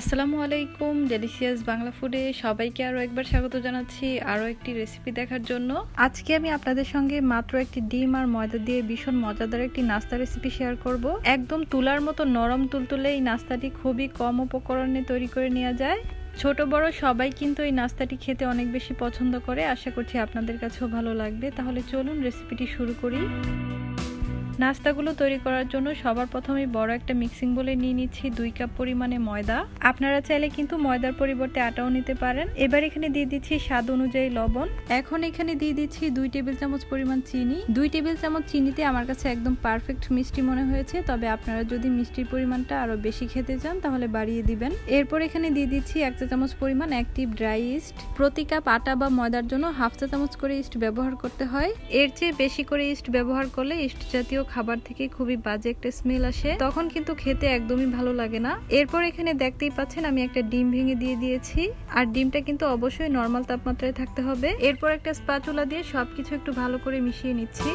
আসসালামু আলাইকুম ডেলিশিয়াস বাংলা ফুডে সবাইকে আরও একবার স্বাগত জানাচ্ছি আরও একটি রেসিপি দেখার জন্য। আজকে আমি আপনাদের সঙ্গে মাত্র একটি ডিম আর ময়দা দিয়ে ভীষণ মজাদার একটি নাস্তা রেসিপি শেয়ার করব। একদম তুলার মতো নরম তুলতুলে এই নাস্তাটি খুবই কম উপকরণে তৈরি করে নেওয়া যায়। ছোট, বড় সবাই কিন্তু এই নাস্তাটি খেতে অনেক বেশি পছন্দ করে। আশা করছি আপনাদের কাছেও ভালো লাগবে। তাহলে চলুন রেসিপিটি শুরু করি। নাস্তাগুলো তৈরি করার জন্য সবার প্রথমে বড় একটা মিক্সিং বলে নিয়ে নিচ্ছি দুই কাপ পরিমাণে ময়দা। আপনারা চাইলে কিন্তু ময়দার পরিবর্তে আটাও নিতে পারেন। এবার এখানে দিয়ে দিচ্ছি স্বাদ অনুযায়ী লবণ। এখন এখানে দিয়ে দিচ্ছি দুই টেবিল চামচ পরিমাণ চিনি। দুই টেবিল চামচ চিনিতে আমার কাছে একদম পারফেক্ট মিষ্টি মনে হয়েছে। তবে আপনারা যদি মিষ্টির পরিমাণটা আরও বেশি খেতে চান, তাহলে বাড়িয়ে দিবেন। এরপর এখানে দিয়ে দিচ্ছি এক চা চামচ পরিমাণ অ্যাক্টিভ ড্রাই ইস্ট প্রতি কাপ আটা বা ময়দার জন্য হাফ চা চামচ করে ইস্ট ব্যবহার করতে হয়। এর চেয়ে বেশি করে ইস্ট ব্যবহার করলে ইস্ট জাতীয় খাবার থেকে খুবই বাজে একটা স্মেল আসে। তখন কিন্তু খেতে একদমই ভালো লাগে না। এরপর এখানে দেখতেই পাচ্ছেন আমি একটা ডিম ভেঙে দিয়ে দিয়েছি। আর ডিমটা কিন্তু অবশ্যই নর্মাল তাপমাত্রায় থাকতে হবে। এরপর একটা স্পাচুলা দিয়ে সবকিছু একটু ভালো করে মিশিয়ে নিচ্ছি।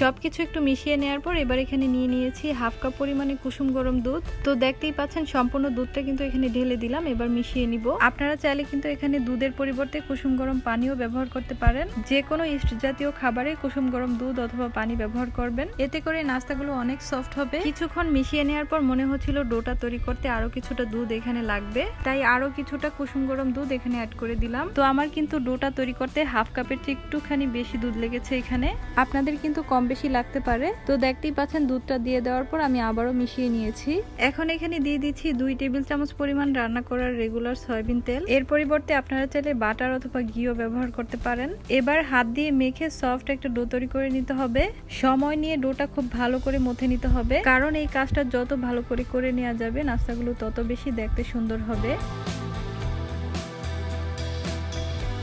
সবকিছু একটু মিশিয়ে নেওয়ার পর এবার এখানে নিয়ে নিয়েছি হাফ কাপ পরিমাণে কুসুম গরম দুধ। তো দেখতেই পাচ্ছেন সম্পূর্ণ দুধটা কিন্তু এখানে ঢেলে দিলাম, এবার মিশিয়ে নিব। আপনারা চাইলে কিন্তু এখানে দুধের পরিবর্তে কুসুম গরম পানিও ব্যবহার করতে পারেন। যে কোনো ইস্ট জাতীয় খাবারে কুসুম গরম দুধ অথবা পানি ব্যবহার করবেন। এতে করে নাস্তাগুলো অনেক সফট হবে। কিছুক্ষণ মিশিয়ে নেওয়ার পর মনে হচ্ছিল ডোটা তৈরি করতে আরও কিছুটা দুধ এখানে লাগবে। তাই আরও কিছুটা কুসুম গরম দুধ এখানে অ্যাড করে দিলাম। তো আমার কিন্তু ডোটা তৈরি করতে হাফ কাপের চেয়ে একটুখানি বেশি দুধ লেগেছে এখানে। আপনাদের কিন্তু কম বেশি লাগতে পারে। তো দেখতেই পাচ্ছেন, দুধটা দিয়ে দেওয়ার পর আমি আবারও মিশিয়ে নিয়েছি। এখন এখানে দিয়ে দিচ্ছি দুই টেবিল চামচ পরিমাণ রান্না করার রেগুলার সয়াবিন তেল। এর পরিবর্তে আপনারা চাইলে বাটার অথবা ঘিও ব্যবহার করতে পারেন। এবার হাত দিয়ে মেখে সফট একটা ডো তৈরি করে নিতে হবে। সময় নিয়ে ডোটা খুব ভালো করে মথে নিতে হবে। কারণ এই কাজটা যত ভালো করে করে নেওয়া যাবে, নাস্তাগুলো তত বেশি দেখতে সুন্দর হবে।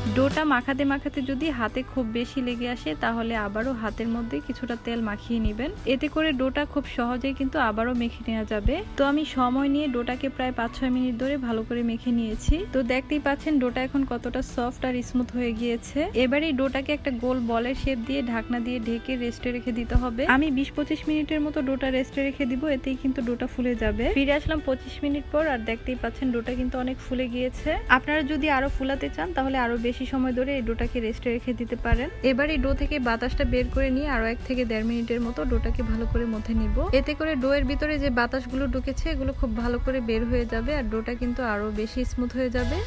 ডোটা মাখাতে মাখাতে যদি হাতে খুব বেশি লেগে আসে, তাহলে আবারও হাতের মধ্যে কিছুটা তেল মাখিয়ে নেবেন। এতে করে ডোটা খুব সহজেই কিন্তু আবারও মেখে নেওয়া যাবে। তো আমি সময় নিয়ে ডোটাকে প্রায় পাঁচ ছয় মিনিট ধরে ভালো করে মেখে নিয়েছি। তো দেখতেই পাচ্ছেন, ডোটা এখন কতটা সফট আর স্মুথ হয়ে গিয়েছে। এবার ডোটাকে একটা গোল বলের শেপ দিয়ে ঢাকনা দিয়ে ঢেকে রেস্টে রেখে দিতে হবে। আমি বিশ পঁচিশ মিনিটের মতো ডোটা রেস্টে রেখে দিব, এতেই কিন্তু ডোটা ফুলে যাবে। ফিরে আসলাম পঁচিশ মিনিট পর, আর দেখতেই পাচ্ছেন, ডোটা কিন্তু অনেক ফুলে গিয়েছে। আপনারা যদি আরও ফুলাতে চান, তাহলে আরও বেশি বেশি সময় ধরে এই ডোটাকে রেস্টে রেখে দিতে পারেন। এবার এই ডো থেকে বাতাসটা বের করে নিয়ে আরও এক থেকে দেড় মিনিটের মতো ডোটাকে ভালো করে মধ্যে নিব। এতে করে ডো এর ভিতরে যে বাতাসগুলো ঢুকেছে, এগুলো খুব ভালো করে বের হয়ে যাবে আর ডোটা কিন্তু আরও বেশি স্মুথ হয়ে যাবে।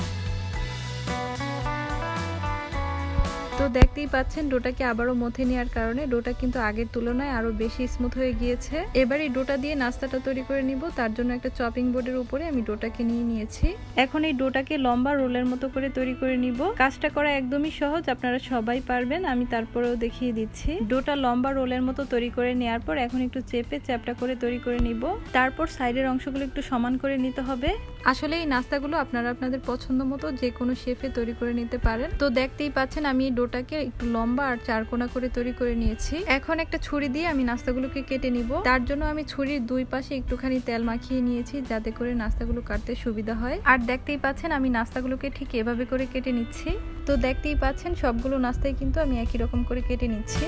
দেখতেই পাচ্ছেন, ডোটাকে আবারও মথে নেওয়ার কারণে ডোটা কিন্তু আগের তুলনায় আরও বেশি স্মুথ হয়ে গিয়েছে। এবার এই ডোটা দিয়ে নাস্তাটা তৈরি করে নিব, তার জন্য একটা চপিং বোর্ডের উপরে আমি ডোটাকে নিয়ে নিয়েছি। এখন এই ডোটাকে লম্বা রোলের মতো করে তৈরি করে নিব। কাজটা করা একদমই সহজ, আপনারা সবাই পারবেন, আমি তারপরেও দেখিয়ে দিচ্ছি। ডোটা লম্বা রোলের মতো তৈরি করে নেওয়ার পর এখন একটু চেপে চ্যাপটা করে তৈরি করে নিব। তারপর সাইডের অংশগুলো একটু সমান করে নিতে হবে। আসলে এই নাস্তাগুলো আপনারা আপনাদের পছন্দ মতো যে কোনো শেফে তৈরি করে নিতে পারেন। তো দেখতেই পাচ্ছেন আমি এই ডোটাকে একটু লম্বা আর চারকোনা করে তৈরি করে নিয়েছি। এখন একটা ছুরি দিয়ে আমি নাস্তাগুলোকে কেটে নিব। তার জন্য আমি ছুরির দুই পাশে একটুখানি তেল মাখিয়ে নিয়েছি যাতে করে নাস্তাগুলো কাটতে সুবিধা হয়। আর দেখতেই পাচ্ছেন আমি নাস্তাগুলোকে ঠিক এভাবে করে কেটে নিচ্ছি। তো দেখতেই পাচ্ছেন সবগুলো নাস্তাই কিন্তু আমি একই রকম করে কেটে নিচ্ছি।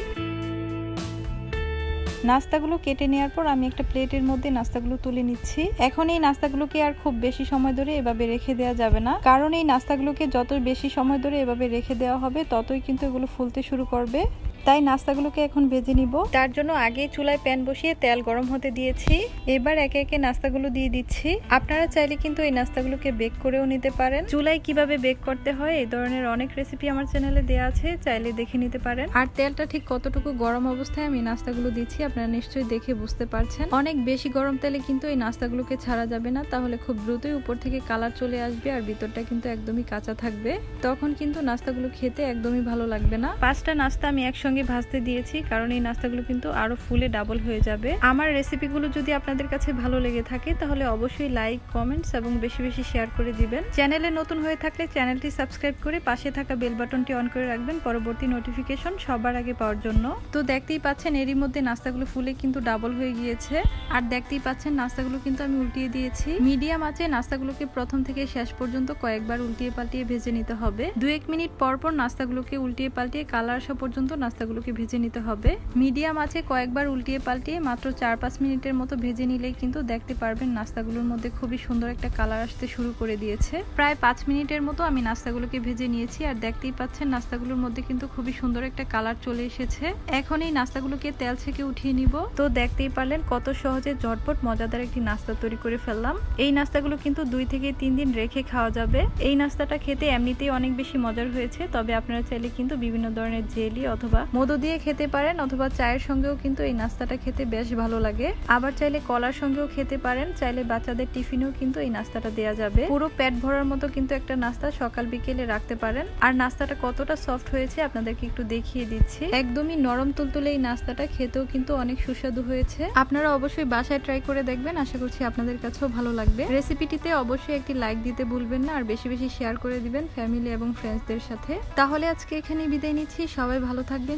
নাস্তাগুলো কেটে নেওয়ার পর আমি একটা প্লেটের মধ্যে নাস্তাগুলো তুলে নিচ্ছি। এখন এই নাস্তাগুলোকে আর খুব বেশি সময় ধরে এভাবে রেখে দেওয়া যাবে না। কারণ এই নাস্তাগুলোকে যত বেশি সময় ধরে এভাবে রেখে দেওয়া হবে, ততই কিন্তু এগুলো ফুলতে শুরু করবে। তাই নাস্তাগুলোকে এখন ভেজে নিব। তার জন্য আগে চুলায় প্যান বসিয়ে তেল গরম হতে দিয়েছি। এবার একে একে নাস্তাগুলো দিয়ে দিচ্ছি। আপনারা চাইলে কিন্তু এই নাস্তাগুলোকে বেক করেও নিতে পারেন। চুলায় কীভাবে বেক করতে হয় এই ধরনের অনেক রেসিপি আমার চ্যানেলে দেওয়া আছে, চাইলে দেখে নিতে পারেন। আর তেলটা ঠিক কতটুকু গরম অবস্থায় আমি নাস্তাগুলো দিচ্ছি আপনারা নিশ্চয়ই দেখে বুঝতে পারছেন। অনেক বেশি গরম তেলে কিন্তু এই নাস্তাগুলোকে ছাড়া যাবে না, তাহলে খুব দ্রুতই উপর থেকে কালার চলে আসবে আর ভিতরটা কিন্তু একদমই কাঁচা থাকবে। তখন কিন্তু নাস্তাগুলো খেতে একদমই ভালো লাগবে না। পাঁচটা নাস্তা আমি একসঙ্গে সঙ্গে ভাজতে দিয়েছি, কারণ এই নাস্তাগুলো কিন্তু আরও ফুলে ডাবল হয়ে যাবে। আমার রেসিপিগুলো যদি আপনাদের কাছে ভালো লেগে থাকে, তাহলে অবশ্যই লাইক কমেন্টস এবং বেশি বেশি শেয়ার করে দিবেন। চ্যানেলে নতুন হয়ে থাকলে চ্যানেলটি সাবস্ক্রাইব করে পাশে থাকা বেল বাটনটি অন করে রাখবেন পরবর্তী নোটিফিকেশন সবার আগে পাওয়ার জন্য। তো দেখতেই পাচ্ছেন, এরই মধ্যে নাস্তাগুলো ফুলে কিন্তু ডাবল হয়ে গিয়েছে। আর দেখতেই পাচ্ছেন, নাস্তাগুলো কিন্তু আমি উল্টিয়ে দিয়েছি। মিডিয়াম আছে, নাস্তাগুলোকে প্রথম থেকে শেষ পর্যন্ত কয়েকবার উল্টিয়ে পাল্টিয়ে ভেজে নিতে হবে। দু এক মিনিট পর পর নাস্তাগুলোকে উল্টিয়ে পাল্টিয়ে কালার আসা পর্যন্ত নাস্তা নাস্তাগুলোকে ভেজে নিতে হবে। মিডিয়াম আছে কয়েকবার উল্টিয়ে পাল্টিয়ে মাত্র চার পাঁচ মিনিটের মতো ভেজে নিলেই কিন্তু দেখতে পারবেন নাস্তাগুলোর মধ্যে খুবই সুন্দর একটা কালার আসতে শুরু করে দিয়েছে। প্রায় পাঁচ মিনিটের মতো আমি নাস্তাগুলোকে ভেজে নিয়েছি আর দেখতেই পাচ্ছেন নাস্তাগুলোর মধ্যে কিন্তু খুবই সুন্দর একটা কালার চলে এসেছে। এখন এই নাস্তাগুলোকে তেল থেকে উঠিয়ে নিব। তো দেখতেই পারলেন কত সহজে ঝটপট মজাদার একটি নাস্তা তৈরি করে ফেললাম। এই নাস্তাগুলো কিন্তু দুই থেকে তিন দিন রেখে খাওয়া যাবে। এই নাস্তাটা খেতে এমনিতেই অনেক বেশি মজার হয়েছে, তবে আপনারা চাইলে কিন্তু বিভিন্ন ধরনের জেলি অথবা মধু দিয়ে খেতে পারেন অথবা চায়ের সঙ্গেও কিন্তু এই নাস্তাটা খেতে বেশ ভালো লাগে। আবার চাইলে কলার সঙ্গেও খেতে পারেন, চাইলে বাচ্চাদের টিফিনেও কিন্তু এই নাস্তাটা দেওয়া যাবে। পুরো পেট ভরার মতো কিন্তু একটা নাস্তা সকাল বিকেলে রাখতে পারেন। আর নাস্তাটা কতটা সফট হয়েছে আপনাদেরকে একটু দেখিয়ে দিচ্ছি। একদমই নরম তুলতুলে এই নাস্তাটা খেতেও কিন্তু অনেক সুস্বাদু হয়েছে। আপনারা অবশ্যই বাসায় ট্রাই করে দেখবেন, আশা করছি আপনাদের কাছেও ভালো লাগবে। রেসিপিটিতে অবশ্যই একটি লাইক দিতে ভুলবেন না, আর বেশি বেশি শেয়ার করে দিবেন ফ্যামিলি এবং ফ্রেন্ডসদের সাথে। তাহলে আজকে এখানে বিদায় নিচ্ছি, সবাই ভালো থাকবেন